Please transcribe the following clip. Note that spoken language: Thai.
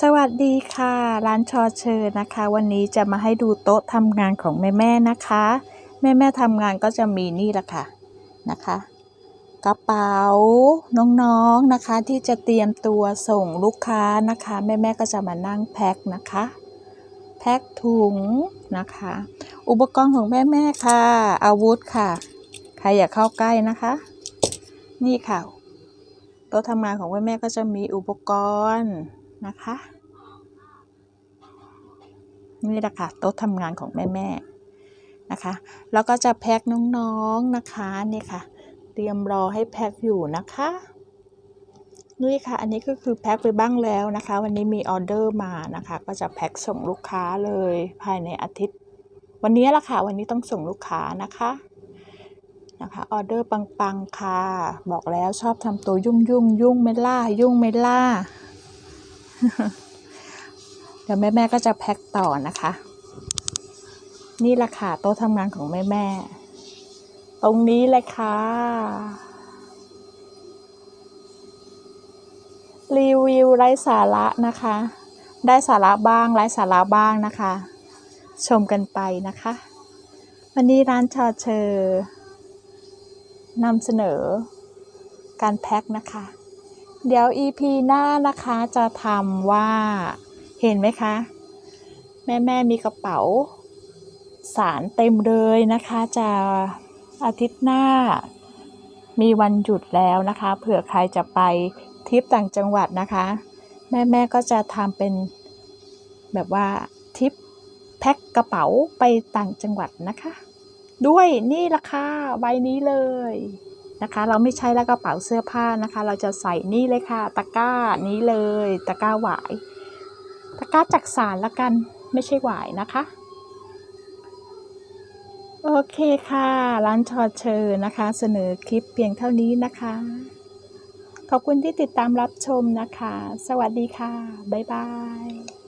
สวัสดีค่ะ ร้านชอเชอนะคะ วันนี้จะมาให้ดูโต๊ะทำงานของแม่แม่นะคะ แม่แม่ทำงานก็จะมีนี่แหละค่ะนะคะ กระเป๋าน้องๆนะคะ ที่จะเตรียมตัวส่งลูกค้านะคะ แม่แม่ก็จะมานั่งแพ็คนะคะ แพ็คถุงนะคะ อุปกรณ์ของแม่แม่ค่ะ อาวุธค่ะ ใครอย่าเข้าใกล้นะคะ นี่ค่ะโต๊ะทำงานของแม่แม่ก็จะมีอุปกรณ์ นะคะ นี่แหละค่ะโต๊ะทำงานของแม่แม่ๆนะคะ แล้วก็จะแพ็คน้องๆนะคะนี่ค่ะ เตรียมรอให้แพ็คอยู่นะคะนี่ค่ะ อันนี้ก็คือแพ็คไปบ้างแล้วนะคะ วันนี้มีออเดอร์มานะคะ ก็จะแพ็คส่งลูกค้าเลยภายในอาทิตย์ วันนี้ละค่ะ วันนี้ต้องส่งลูกค้านะคะนะคะออเดอร์ปังๆค่ะ บอกแล้วชอบทำตัวยุ่งยุ่งยุ่งไม่ล่า ยุ่งไม่ล่า เดี๋ยวแม่ๆก็จะแพ็คต่อนะคะ นี่แหละค่ะโต๊ะทำงานของแม่ๆตรงนี้เลยค่ะ รีวิวไร้สาระนะคะ ได้สาระบ้างไร้สาระบ้างนะคะ ชมกันไปนะคะ วันนี้ร้านชอเชอนำเสนอการแพ็คนะคะ เดี๋ยว EP หน้านะคะจะทำว่าเห็นไหมคะ แม่แม่มีกระเป๋า สารเต็มเลยนะคะ จะอาทิตย์หน้า มีวันหยุดแล้วนะคะ เผื่อใครจะไปทริปต่างจังหวัดนะคะ แม่แม่ก็จะทำเป็นแบบว่าทริปแพ็คกระเป๋าไปต่างจังหวัดนะคะ ด้วยนี่ราคาใบนี้เลย นะคะ เราไม่ใช้แล้วกระเป๋าเสื้อผ้านะคะ เราจะใส่นี่เลยค่ะ ตะกร้านี้เลยตะกร้าหวาย ตะกร้าจักสารละกันไม่ใช่หวายนะคะ โอเคค่ะร้านชอเชอร์นะคะ เสนอคลิปเพียงเท่านี้นะคะ ขอบคุณที่ติดตามรับชมนะคะ สวัสดีค่ะ บ๊ายบาย